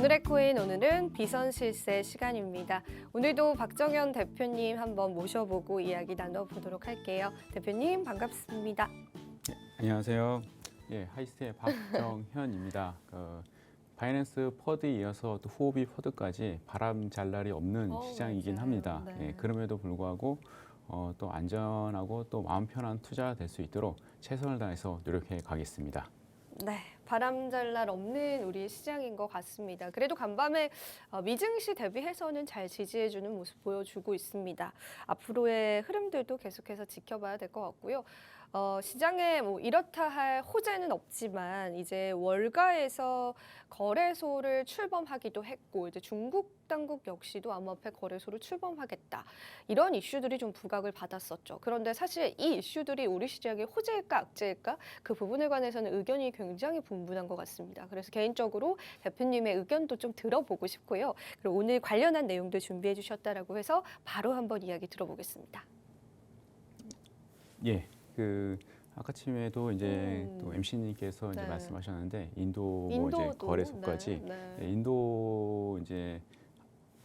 오늘의 코인 오늘은 비선 실세 시간입니다. 오늘도 박정현 대표님 한번 모셔보고 이야기 나눠보도록 할게요. 대표님 반갑습니다. 안녕하세요. 예, 하이스트의 박정현입니다. 그 바이낸스 퍼드에 이어서 또 후오비 퍼드까지 바람 잘 날이 없는 어, 시장이긴 맞아요. 합니다. 네. 예, 그럼에도 불구하고 어, 또 안전하고 또 마음 편한 투자가 될 수 있도록 최선을 다해서 노력해 가겠습니다. 네, 바람잘 날 없는 우리 시장인 것 같습니다. 그래도 간밤에 어, 미증시 대비해서는 잘 지지해주는 모습 보여주고 있습니다. 앞으로의 흐름들도 계속해서 지켜봐야 될 것 같고요. 어, 시장에 뭐 이렇다 할 호재는 없지만 이제 월가에서 거래소를 출범하기도 했고 이제 중국 당국 역시도 암호화폐 거래소를 출범하겠다 이런 이슈들이 좀 부각을 받았었죠. 그런데 사실 이 이슈들이 우리 시장의 호재일까 악재일까 그 부분에 관해서는 의견이 굉장히 분분한 것 같습니다. 그래서 개인적으로 대표님의 의견도 좀 들어보고 싶고요. 그리고 오늘 관련한 내용도 준비해 주셨다라고 해서 바로 한번 이야기 들어보겠습니다. 예, 그 아까 침에도 이제 음. 또 MC님께서 이제 네. 말씀하셨는데 인도 뭐 인도도 이제 거래소까지 네, 예, 네. 인도 이제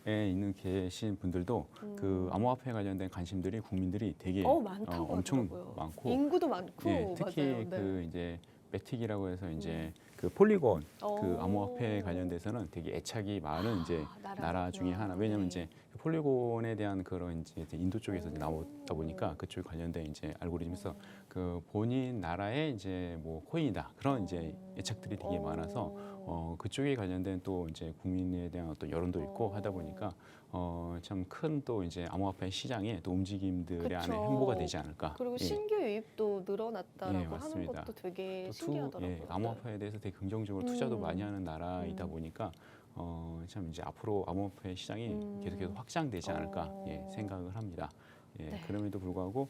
에 있는 계신 분들도 음. 그 암호화폐 관련된 관심들이 국민들이 되게 어 많다고 어, 엄청 하더라고요. 많고 인구도 많고 예, 특히 맞아요. 네. 그 이제 매틱이라고 해서 이제 그 폴리곤 그 어. 암호화폐 관련돼서는 되게 애착이 많은 이제 아, 나라 중에 나라구나. 하나. 왜냐면 네. 이제 그 폴리곤에 대한 그런 이제 인도 쪽에서 이제 나오다 보니까 그쪽 관련된 이제 알고리즘에서 그 본인 나라의 이제 뭐 코인이다 그런 이제 애착들이 되게 많아서 어 그쪽에 관련된 또 이제 국민에 대한 어떤 여론도 있고 하다 보니까 어 참 큰 또 이제 암호화폐 시장에 또 움직임들의 안에 그쵸. 행보가 되지 않을까. 그리고 예. 신규 유입도 늘어났다라고 예, 하는 맞습니다. 것도 되게 또 투- 신기하더라고요. 예, 암호화폐에 대해서 되게 긍정적으로 투자도 음. 많이 하는 나라이다 음. 보니까 어, 참 이제 앞으로 암호화폐 시장이 음. 계속해서 확장되지 않을까 어. 예, 생각을 합니다. 예, 네. 그럼에도 불구하고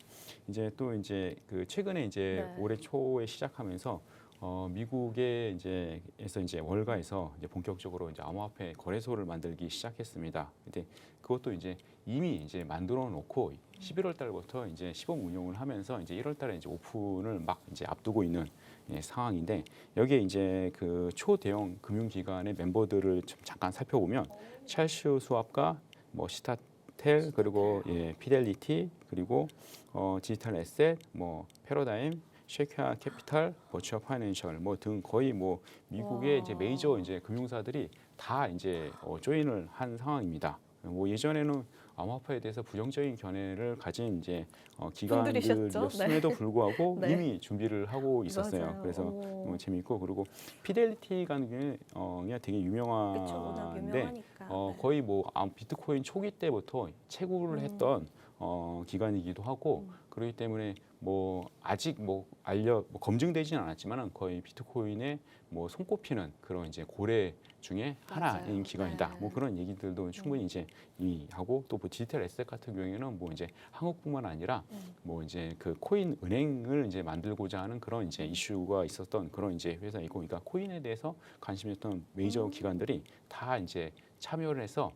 이제 또 이제 그 최근에 이제 네. 올해 초에 시작하면서 어, 미국의 이제 에서 이제 월가에서 이제 본격적으로 이제 암호화폐 거래소를 만들기 시작했습니다. 근데 그것도 이제 이미 이제 만들어 놓고 11월 달부터 이제 시범 운영을 하면서 이제 1월 달에 이제 오픈을 막 이제 앞두고 있는 예, 상황인데 여기에 이제 그 초대형 금융기관의 멤버들을 좀 잠깐 살펴보면 찰스 수압과 뭐 시타 텔 그리고 예, 피델리티 그리고 어, 디지털 에셋 뭐 패러다임 쉐이크아 캐피탈, 버추어 파이낸셜 뭐 등 거의 뭐 미국의 와. 이제 메이저 이제 금융사들이 다 이제 어, 조인을 한 상황입니다. 뭐 예전에는 암호화폐에 대해서 부정적인 견해를 가진 이제 어? 기관들이었음에도 불구하고 네. 이미 준비를 하고 있었어요. 맞아요. 그래서 오. 너무 재미있고 그리고 피델리티 같은 경우에 어, 그냥 되게 유명한데. 어, 네. 거의 뭐 아, 비트코인 초기 때부터 채굴을 음. 했던 어, 기관이기도 하고 음. 그렇기 때문에 뭐 아직 뭐 알려 뭐 검증되지는 않았지만은 거의 비트코인의 뭐 손꼽히는 그런 이제 고래 중에 하나인 맞아요. 기관이다. 네. 뭐 그런 얘기들도 충분히 이제 이 하고 또 뭐 디지털 에셋 같은 경우에는 뭐 이제 한국뿐만 아니라 음. 뭐 이제 그 코인 은행을 이제 만들고자 하는 그런 이제 이슈가 있었던 그런 이제 회사이고, 그러니까 코인에 대해서 관심이 있던 메이저 음. 기관들이 다 이제 참여를 해서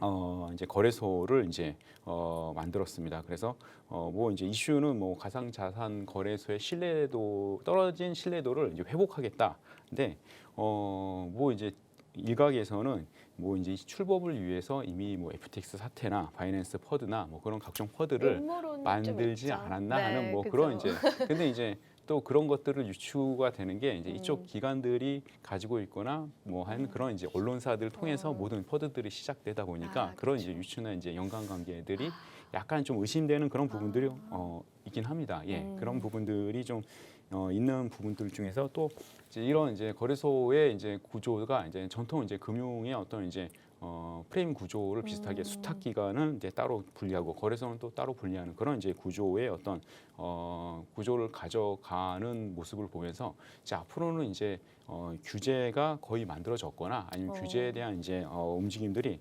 어 이제 거래소를 이제 어 만들었습니다. 그래서 어 뭐 이제 이슈는 뭐 가상 자산 거래소의 신뢰도 떨어진 신뢰도를 이제 회복하겠다. 근데 어 뭐 이제 일각에서는 뭐 이제 출법을 위해서 이미 뭐 FTX 사태나 바이낸스 퍼드나 뭐 그런 각종 퍼드를 만들지. 않았나 네, 하는 뭐 그죠. 그런 이제 근데 이제 또 그런 것들을 유추가 되는 게 이제 음. 이쪽 기관들이 가지고 있거나 뭐 하는 그런 이제 언론사들을 통해서 어. 모든 퍼드들이 시작되다 보니까 아, 그런 그렇죠. 이제 유추나 이제 연관관계들이 약간 좀 의심되는 그런 부분들이 어 있긴 합니다. 예, 아. 음. 그런 부분들이 좀 어, 있는 부분들 중에서 또 이제 이런 이제 거래소의 이제 구조가 이제 전통 이제 금융의 어떤 이제 어, 프레임 구조를 비슷하게 음. 수탁 기관은 이제 따로 분리하고 거래소는 또 따로 분리하는 그런 이제 구조의 어떤 어, 구조를 가져가는 모습을 보면서 이제 앞으로는 이제 어, 규제가 거의 만들어졌거나 아니면 어. 규제에 대한 이제 어, 움직임들이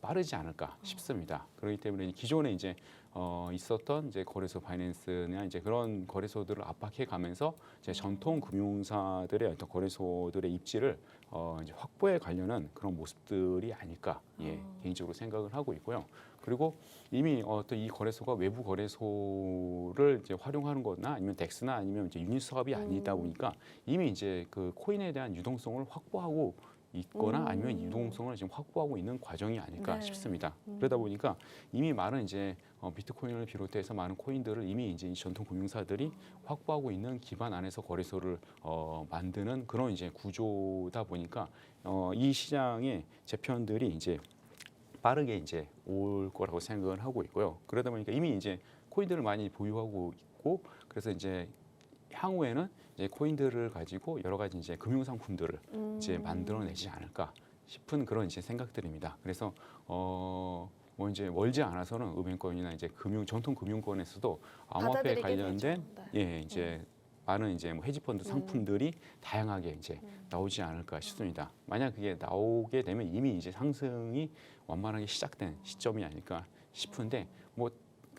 빠르지 않을까 싶습니다. 그렇기 때문에 기존에 이제 어, 있었던 이제 거래소 바이낸스나 이제 그런 거래소들을 압박해 가면서 이제 전통 금융사들의 어떤 거래소들의 입지를 어, 이제 확보해 가려는 그런 모습들이 아닐까 예, 어. 개인적으로 생각을 하고 있고요. 그리고 이미 어떤 이 거래소가 외부 거래소를 이제 활용하는 거나 아니면 덱스나 아니면 이제 유닛 사업이 아니다 음. 보니까 이미 이제 그 코인에 대한 유동성을 확보하고 있거나 음. 아니면 유동성을 지금 확보하고 있는 과정이 아닐까 네. 싶습니다. 음. 그러다 보니까 이미 많은 이제 어, 비트코인을 비롯해서 많은 코인들을 이미 이제 이 전통 금융사들이 확보하고 있는 기반 안에서 거래소를 어, 만드는 그런 이제 구조다 보니까 어, 이 시장의 재편들이 이제 빠르게 이제 올 거라고 생각을 하고 있고요. 그러다 보니까 이미 이제 코인들을 많이 보유하고 있고 그래서 이제 향후에는 이제 코인들을 가지고 여러 가지 이제 금융 상품들을 음. 이제 만들어내지 않을까 싶은 그런 이제 생각들입니다. 그래서 어. 뭐 이제 멀지 않아서는 은행권이나 이제 금융 전통 금융권에서도 암호화폐 관련된. 네. 예 이제 많은 이제 뭐 헤지펀드 음. 상품들이 다양하게 이제 음. 나오지 않을까 싶습니다. 만약 그게 나오게 되면 이미 이제 상승이 완만하게 시작된 시점이 아닐까 싶은데 뭐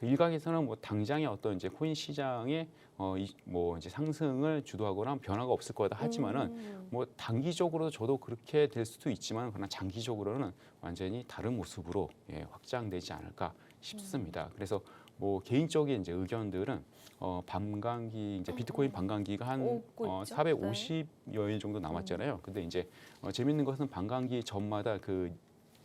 그 일각에서는 뭐 당장의 어떤 이제 코인 시장의 어뭐 이제 상승을 주도하거나 변화가 없을 거다 하지만은 음. 뭐 단기적으로 저도 그렇게 될 수도 있지만 그러나 장기적으로는 완전히 다른 모습으로 예, 확장되지 않을까 싶습니다. 그래서 뭐 개인적인 이제 의견들은 어 반감기 이제 비트코인 반감기가 한 오고 어, 있죠. 450여일 정도 남았잖아요. 근데 이제 어, 재밌는 것은 반감기 전마다 그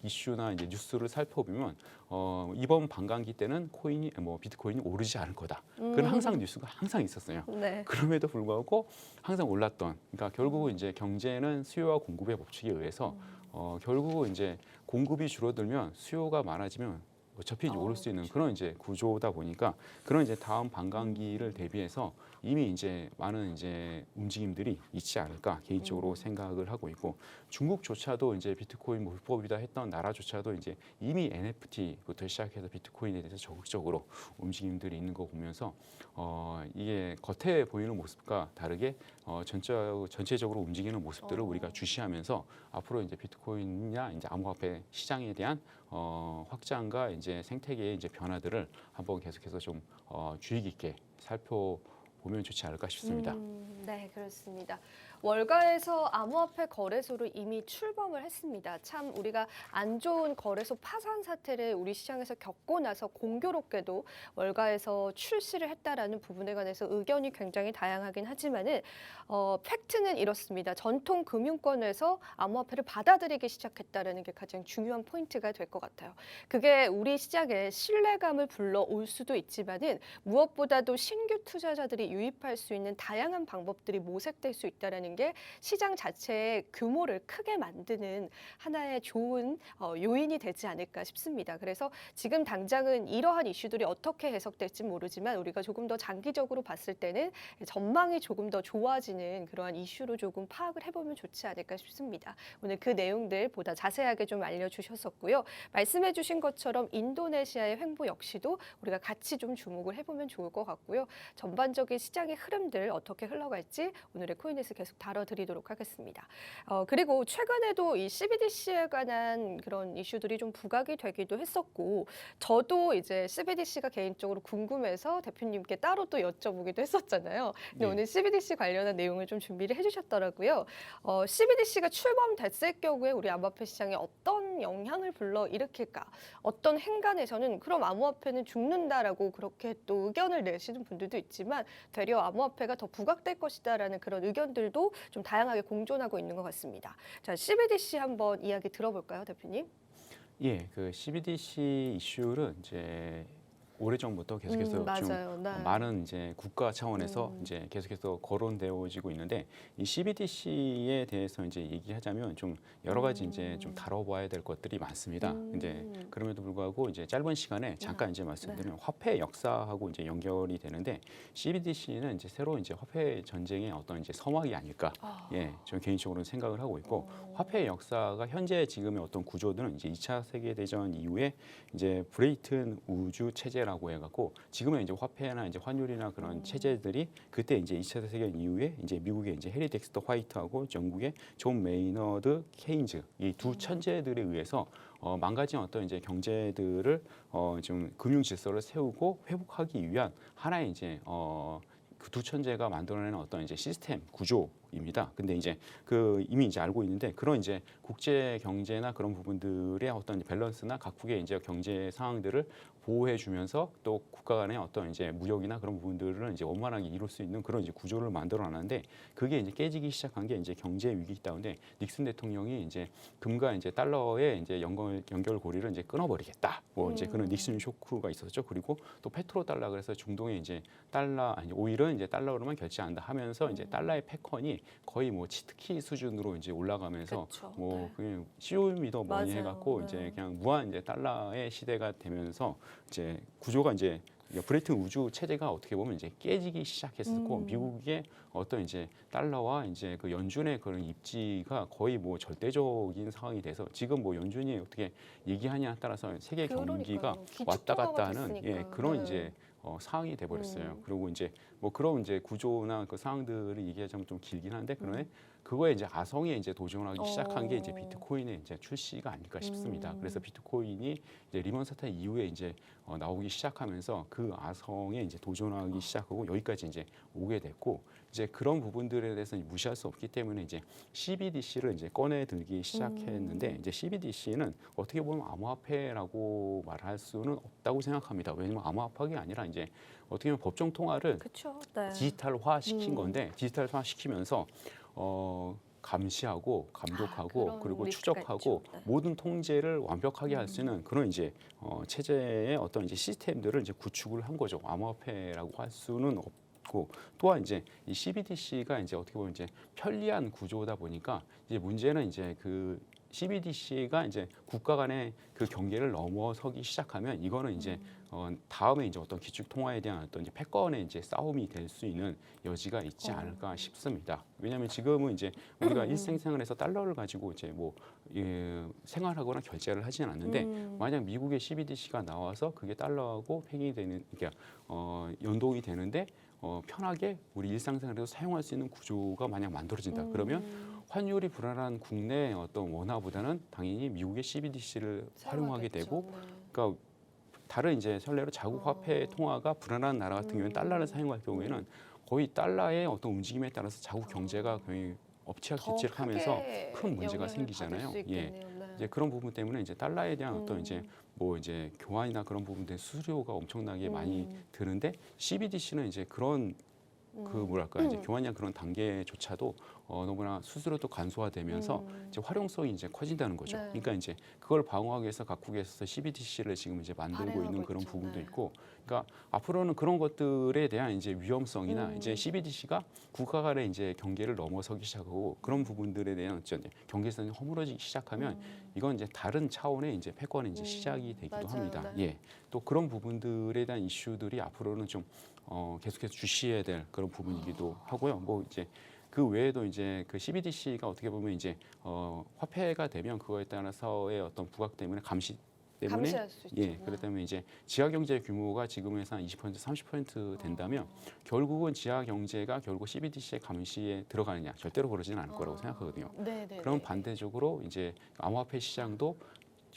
이슈나 이제 뉴스를 살펴보면 어, 이번 반감기 때는 코인이 뭐 비트코인이 오르지 않을 거다. 그건 음. 항상 뉴스가 항상 있었어요. 네. 그럼에도 불구하고 항상 올랐던 그러니까 결국은 이제 경제는 수요와 공급의 법칙에 의해서 음. 어 결국은 이제 공급이 줄어들면 수요가 많아지면 어차피 이제 어, 오를 수 있는 그렇죠. 그런 이제 구조다 보니까 그런 이제 다음 반감기를 대비해서 이미 이제 많은 이제 움직임들이 있지 않을까 개인적으로 음. 생각을 하고 있고 중국조차도 이제 비트코인 뭐 불법이다 했던 나라조차도 이제 이미 NFT부터 시작해서 비트코인에 대해서 적극적으로 움직임들이 있는 거 보면서 어 이게 겉에 보이는 모습과 다르게 어 전체 전체적으로 움직이는 모습들을 어. 우리가 주시하면서 앞으로 이제 비트코인이나 이제 암호화폐 시장에 대한 어 확장과 이제 생태계의 이제 변화들을 한번 계속해서 좀 어 주의 깊게 살펴 보면 좋지 않을까 싶습니다. 음, 네, 그렇습니다. 월가에서 암호화폐 거래소를 이미 출범을 했습니다. 참 우리가 안 좋은 거래소 파산 사태를 우리 시장에서 겪고 나서 공교롭게도 월가에서 출시를 했다라는 부분에 관해서 의견이 굉장히 다양하긴 하지만은 어, 팩트는 이렇습니다. 전통 금융권에서 암호화폐를 받아들이기 시작했다라는 게 가장 중요한 포인트가 될 것 같아요. 그게 우리 시장에 신뢰감을 불러올 수도 있지만은 무엇보다도 신규 투자자들이 유입할 수 있는 다양한 방법들이 모색될 수 있다라는 게 시장 자체의 규모를 크게 만드는 하나의 좋은 어, 요인이 되지 않을까 싶습니다. 그래서 지금 당장은 이러한 이슈들이 어떻게 해석될지 모르지만 우리가 조금 더 장기적으로 봤을 때는 전망이 조금 더 좋아지는 그러한 이슈로 조금 파악을 해보면 좋지 않을까 싶습니다. 오늘 그 내용들 보다 자세하게 좀 알려주셨었고요. 말씀해주신 것처럼 인도네시아의 횡보 역시도 우리가 같이 좀 주목을 해보면 좋을 것 같고요. 전반적인 시장의 흐름들 어떻게 흘러갈지 오늘의 코인에서 계속 다뤄드리도록 하겠습니다. 어, 그리고 최근에도 이 CBDC에 관한 그런 이슈들이 좀 부각이 되기도 했었고 저도 이제 CBDC가 개인적으로 궁금해서 대표님께 따로 또 여쭤보기도 했었잖아요. 근데 네. 오늘 CBDC 관련한 내용을 좀 준비를 해주셨더라고요. 어, CBDC가 출범됐을 경우에 우리 암호화폐 시장에 어떤 영향을 불러 일으킬까? 어떤 행간에서는 그럼 암호화폐는 죽는다라고 그렇게 또 의견을 내시는 분들도 있지만 되려 암호화폐가 더 부각될 것이다라는 그런 의견들도 좀 다양하게 공존하고 있는 것 같습니다. 자, CBDC 한번 이야기 들어볼까요, 대표님? 예, 그 CBDC 이슈를 이제 오래 전부터 계속해서 음, 좀. 네. 어, 많은 이제 국가 차원에서 음. 이제 계속해서 거론되어지고 있는데 이 CBDC에 대해서 이제 얘기하자면 좀 여러 가지 이제 좀 음. 다뤄봐야 될 것들이 많습니다. 음. 이제 그럼에도 불구하고 이제 짧은 시간에 잠깐 이제 말씀드리면 화폐 역사하고 이제 연결이 되는데 CBDC는 이제 새로 이제 화폐 전쟁의 어떤 이제 서막이 아닐까 아. 예, 저는 개인적으로는 생각을 하고 있고 어. 화폐의 역사가 현재 지금의 어떤 구조들은 이제 2차 세계 대전 이후에 이제 브레이튼 우주 체제라고 해갖고 지금은 이제 화폐나 이제 환율이나 그런 음. 체제들이 그때 이제 2차 세계 대전 이후에 이제 미국의 이제 해리 덱스터 화이트하고 영국의 존 메이너드 케인즈 이두 음. 천재들에 의해서 어, 망가진 어떤 이제 경제들을 어, 좀 금융 질서를 세우고 회복하기 위한 하나의 이제 어, 그 두 천재가 만들어내는 어떤 이제 시스템 구조입니다. 근데 이제 그 이미 이제 알고 있는데 그런 이제 국제 경제나 그런 부분들의 어떤 밸런스나 각국의 이제 경제 상황들을 보호해 주면서 또 국가 간의 어떤 이제 무역이나 그런 부분들을 이제 원만하게 이룰 수 있는 그런 이제 구조를 만들어 놨는데 그게 이제 깨지기 시작한 게 이제 경제 위기 가운데 닉슨 대통령이 이제 금과 이제 달러의 이제 연결 연결 고리를 이제 끊어버리겠다. 뭐 이제 그런 음. 닉슨 쇼크가 있었죠. 그리고 또 페트로 달러 그래서 중동에 이제 달러 아니 오일은 이제 달러로만 결제한다 하면서 이제 음. 달러의 패권이 거의 뭐 치트키 수준으로 이제 올라가면서 그쵸. 뭐 네. 그냥 시오미더 머니. 해갖고 네. 이제 그냥 무한 이제 달러의 시대가 되면서 이제 구조가 이제 브레이튼 우주 체제가 어떻게 보면 이제 깨지기 시작했었고 음. 미국의 어떤 이제 달러와 이제 그 연준의 그런 입지가 거의 뭐 절대적인 상황이 돼서 지금 뭐 연준이 어떻게 얘기하냐에 따라서 세계 경기가. 왔다 갔다 하는 예. 그런 네. 이제 어, 상황이 돼버렸어요. 음. 그리고 이제 뭐 그런 이제 구조나 그 상황들을 얘기하자면 좀 길긴 한데 그런데 음. 그거에 이제 아성에 이제 도전하기 시작한 게 이제 어. 비트코인의 이제 출시가 아닐까 싶습니다. 음. 그래서 비트코인이 이제 리먼 사태 이후에 이제 어, 나오기 시작하면서 그 아성에 이제 도전하기 시작하고 여기까지 이제 오게 됐고 이제 그런 부분들에 대해서 무시할 수 없기 때문에 이제 CBDC를 이제 꺼내 들기 시작했는데 음. 이제 CBDC는 어떻게 보면 암호화폐라고 말할 수는 없다고 생각합니다. 왜냐면 암호화폐가 아니라 이제 어떻게 보면 법정 통화를. 네. 디지털화 시킨 음. 건데 디지털화 시키면서 어 감시하고 감독하고 아, 그리고 추적하고. 네. 모든 통제를 완벽하게 할수 음. 있는 그런 이제 어 체제의 어떤 이제 시스템들을 이제 구축을 한 거죠. 암호화폐라고 할 수는 없 고 또한 이제 이 CBDC가 이제 어떻게 보면 이제 편리한 구조다 보니까 이제 문제는 이제 그 CBDC가 이제 국가 간의 그 경계를 넘어서기 시작하면 이거는 이제 음. 어, 다음에 이제 어떤 기축 통화에 대한 어떤 이제 패권의 이제 싸움이 될 수 있는 여지가 있지 어. 않을까 싶습니다. 왜냐하면 지금은 이제 우리가 음. 일생생활에서 달러를 가지고 이제 뭐 예, 생활하거나 결제를 하지는 않는데 음. 만약 미국의 CBDC가 나와서 그게 달러하고 팽이 되는 그러니까 어, 연동이 되는데 어, 편하게 우리 일상생활에서 사용할 수 있는 구조가 만약 만들어진다. 그러면 음. 환율이 불안한 국내 어떤 원화보다는 당연히 미국의 CBDC를 활용하게. 되고 네. 그러니까 다른 이제 선례로 자국 화폐 어. 통화가 불안한 나라 같은 경우에는 음. 달러를 사용할 경우에는 거의 달러의 어떤 움직임에 따라서 자국 경제가 거의 더 엎치락 뒤치락 하면서 크게 큰 문제가 생기잖아요. 예. 네. 이제 그런 부분 때문에 이제 달러에 대한 어떤 이제 음. 뭐 이제 교환이나 그런 부분들 수수료가 엄청나게 많이 음. 드는데 CBDC는 이제 그런 그 음. 뭐랄까 이제 음. 교환량 그런 단계조차도 어, 너무나 수수료도 간소화되면서 음. 이제 활용성이 이제 커진다는 거죠. 네. 그러니까 이제 그걸 방어하기 위해서 각국에서 CBDC를 지금 이제 만들고 발행하고 있는 그런 있죠. 부분도 네. 있고, 그러니까 앞으로는 그런 것들에 대한 이제 위험성이나 음. 이제 CBDC가 국가 간의 이제 경계를 넘어서기 시작하고 그런 부분들에 대한 이제 경계선이 허물어지기 시작하면 음. 이건 이제 다른 차원의 이제 패권의 이제 음, 시작이 되기도 맞아요. 합니다. 네. 예, 또 그런 부분들에 대한 이슈들이 앞으로는 좀 어, 계속해서 주시해야 될 그런 부분이기도 하고요. 뭐 이제 그 외에도 이제 그 CBDC가 어떻게 보면 이제 어, 화폐가 되면 그거에 따라서의 어떤 부각 때문에 감시 때문에 감시할 수. 예, 네. 그렇기 때문에 이제 지하 경제 규모가 지금에서 한 20% 30% 된다면 어. 결국은 지하 경제가 결국 CBDC의 감시에 들어가느냐 절대로 그러지는 않을 거라고 어. 생각하거든요. 네, 네, 그럼 네. 반대적으로 이제 암호화폐 시장도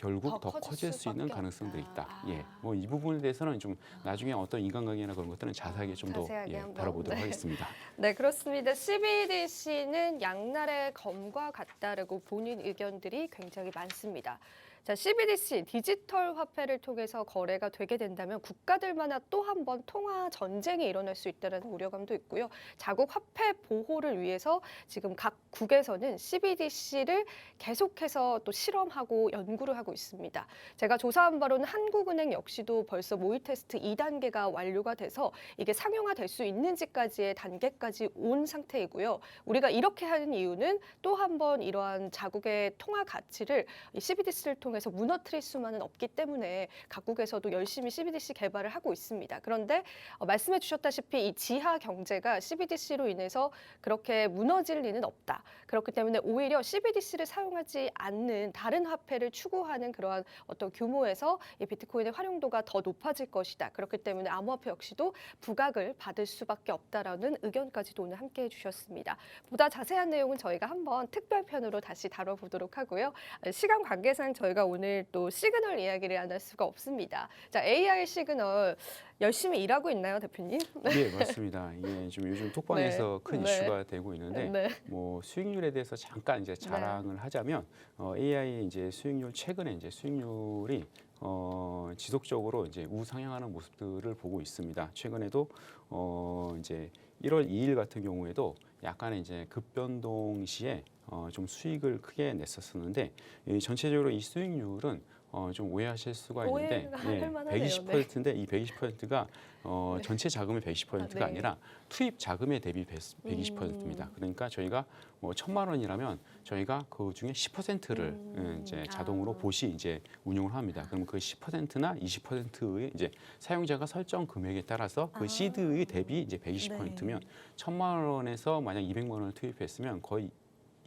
결국 더 더, 커질 수 있는 가능성들이. 있다. 예, 아. 뭐이 부분에 대해서는 좀 나중에 어떤 인간관계나 그런 것들은 자세하게 좀 더 예, 다뤄보도록 네. 하겠습니다. 네, 그렇습니다. CBDC는 양날의 검과 같다라고 보는 의견들이 굉장히 많습니다. 자, CBDC 디지털 화폐를 통해서 거래가 되게 된다면 국가들마다 또 한 번 통화 전쟁이 일어날 수 있다는 우려감도 있고요. 자국 화폐 보호를 위해서 지금 각 국에서는 CBDC를 계속해서 또 실험하고 연구를 하고 있습니다. 제가 조사한 바로는 한국은행 역시도 벌써 모의 테스트 2단계가 완료가 돼서 이게 상용화될 수 있는지까지의 단계까지 온 상태이고요. 우리가 이렇게 하는 이유는 또 한 번 이러한 자국의 통화 가치를 이 CBDC를 통해 서 무너뜨릴 수만은 없기 때문에 각국에서도 열심히 CBDC 개발을 하고 있습니다. 그런데 어, 말씀해 주셨다시피 이 지하 경제가 CBDC로 인해서 그렇게 무너질 리는 없다. 그렇기 때문에 오히려 CBDC를 사용하지 않는 다른 화폐를 추구하는 그러한 어떤 규모에서 이 비트코인의 활용도가 더 높아질 것이다. 그렇기 때문에 암호화폐 역시도 부각을 받을 수밖에 없다라는 의견까지도 오늘 함께 해 주셨습니다. 보다 자세한 내용은 저희가 한번 특별편으로 다시 다뤄보도록 하고요. 시간 관계상 저희가 오늘 또 시그널 이야기를 안 할 수가 없습니다. 자, AI 시그널 열심히 일하고 있나요, 대표님? 예, 맞습니다. 이게 좀 요즘 톡방에서 네. 큰 네. 이슈가 되고 있는데 네. 뭐 수익률에 대해서 잠깐 이제 자랑을 하자면 어, AI 이제 수익률 최근에 이제 수익률이 어, 지속적으로 이제 우상향하는 모습들을 보고 있습니다. 최근에도 어, 이제 1월 2일 같은 경우에도 약간의 이제 급변동 시에 어, 좀 수익을 크게 냈었었는데 이 전체적으로 이 수익률은 어, 좀 오해하실 수가 있는데 오해가 할 만하네요. 120%인데 이 120%가 어, 네. 전체 자금의 120%가 아, 네. 아니라 투입 자금에 대비 120%입니다. 음. 그러니까 저희가 뭐 천만 원이라면 저희가 그 중에 10%를 음. 이제 자동으로 아. 보시 이제 운용을 합니다. 그럼 그 10%나 20%의 이제 사용자가 설정 금액에 따라서 그 아. 시드의 대비 이제 120%면 네. 천만 원에서 만약 200만 원을 투입했으면 거의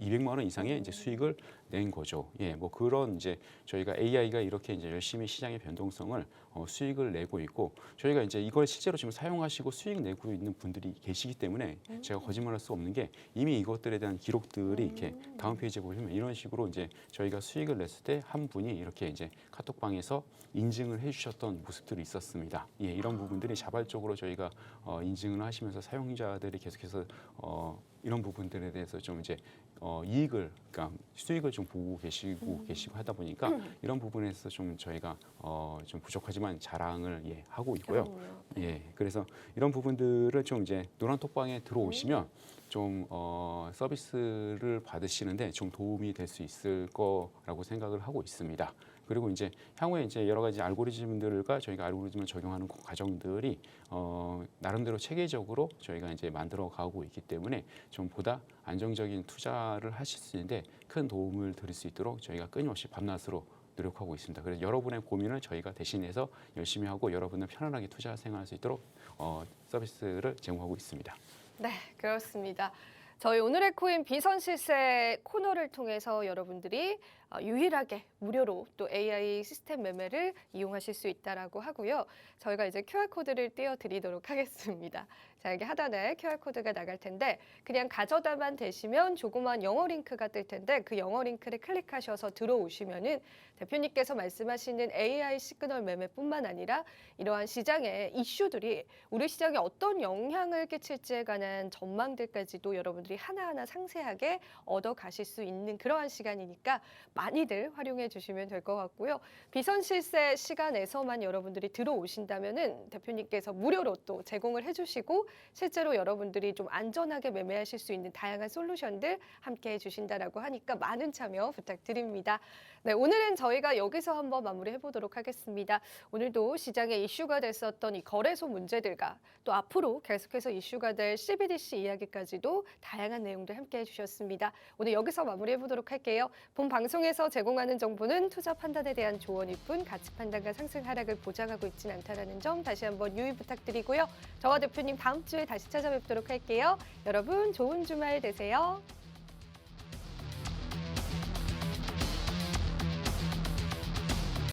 200만 원 이상의 이제 음. 수익을 낸 거죠. 예, 뭐 그런 이제 저희가 AI가 이렇게 이제 열심히 시장의 변동성을 어, 수익을 내고 있고 저희가 이제 이걸 실제로 지금 사용하시고 수익 내고 있는 분들이 계시기 때문에 음. 제가 거짓말할 수 없는 게 이미 이것들에 대한 기록들이 이렇게 음. 다음 페이지에 보시면 이런 식으로 이제 저희가 수익을 냈을 때 한 분이 이렇게 이제 카톡방에서 인증을 해주셨던 모습들이 있었습니다. 예, 이런 부분들이 자발적으로 저희가 어, 인증을 하시면서 사용자들이 계속해서 어, 이런 부분들에 대해서 좀 이제 어, 이익을 그러니까 수익을 좀 보고 계시고 계시고 하다 보니까 이런 부분에서 좀 저희가 어, 좀 부족하지만 자랑을 예, 하고 있고요. 그럼요. 예, 그래서 이런 부분들을 좀 이제 노란 톡방에 들어오시면 좀 어, 서비스를 받으시는데 좀 도움이 될 수 있을 거라고 생각을 하고 있습니다. 그리고 이제 향후에 이제 여러 가지 알고리즘들과 저희가 알고리즘을 적용하는 그 과정들이 어, 나름대로 체계적으로 저희가 이제 만들어 가고 있기 때문에 좀 보다 안정적인 투자를 하실 수 있는데 큰 도움을 드릴 수 있도록 저희가 끊임없이 밤낮으로 노력하고 있습니다. 그래서 여러분의 고민을 저희가 대신해서 열심히 하고 여러분을 편안하게 투자 생활할 수 있도록 어, 서비스를 제공하고 있습니다. 네, 그렇습니다. 저희 오늘의 코인 비선 실세 코너를 통해서 여러분들이 어, 유일하게 무료로 또 AI 시스템 매매를 이용하실 수 있다라고 하고요. 저희가 이제 QR 코드를 띄워 드리도록 하겠습니다. 자, 여기 하단에 QR 코드가 나갈 텐데 그냥 가져다만 대시면 조그만 영어 링크가 뜰 텐데 그 영어 링크를 클릭하셔서 들어오시면은 대표님께서 말씀하시는 AI 시그널 매매뿐만 아니라 이러한 시장의 이슈들이 우리 시장에 어떤 영향을 끼칠지에 관한 전망들까지도 여러분들이 하나하나 상세하게 얻어 가실 수 있는 그러한 시간이니까 많이들 활용해 주시면 될 것 같고요. 비선 실세 시간에서만 여러분들이 들어오신다면은 대표님께서 무료로 또 제공을 해 주시고 실제로 여러분들이 좀 안전하게 매매하실 수 있는 다양한 솔루션들 함께 해 주신다라고 하니까 많은 참여 부탁드립니다. 네, 오늘은 저희가 여기서 한번 마무리해 보도록 하겠습니다. 오늘도 시장에 이슈가 됐었던 이 거래소 문제들과 또 앞으로 계속해서 이슈가 될 CBDC 이야기까지도 다양한 내용들 함께 해주셨습니다. 오늘 여기서 마무리해 보도록 할게요. 본 방송 에서 제공하는 정보는 투자 판단에 대한 조언일 뿐 가치 판단과 상승 하락을 보장하고 있진 않다는 점 다시 한번 유의 부탁드리고요. 저와 대표님 다음 주에 다시 찾아뵙도록 할게요. 여러분 좋은 주말 되세요.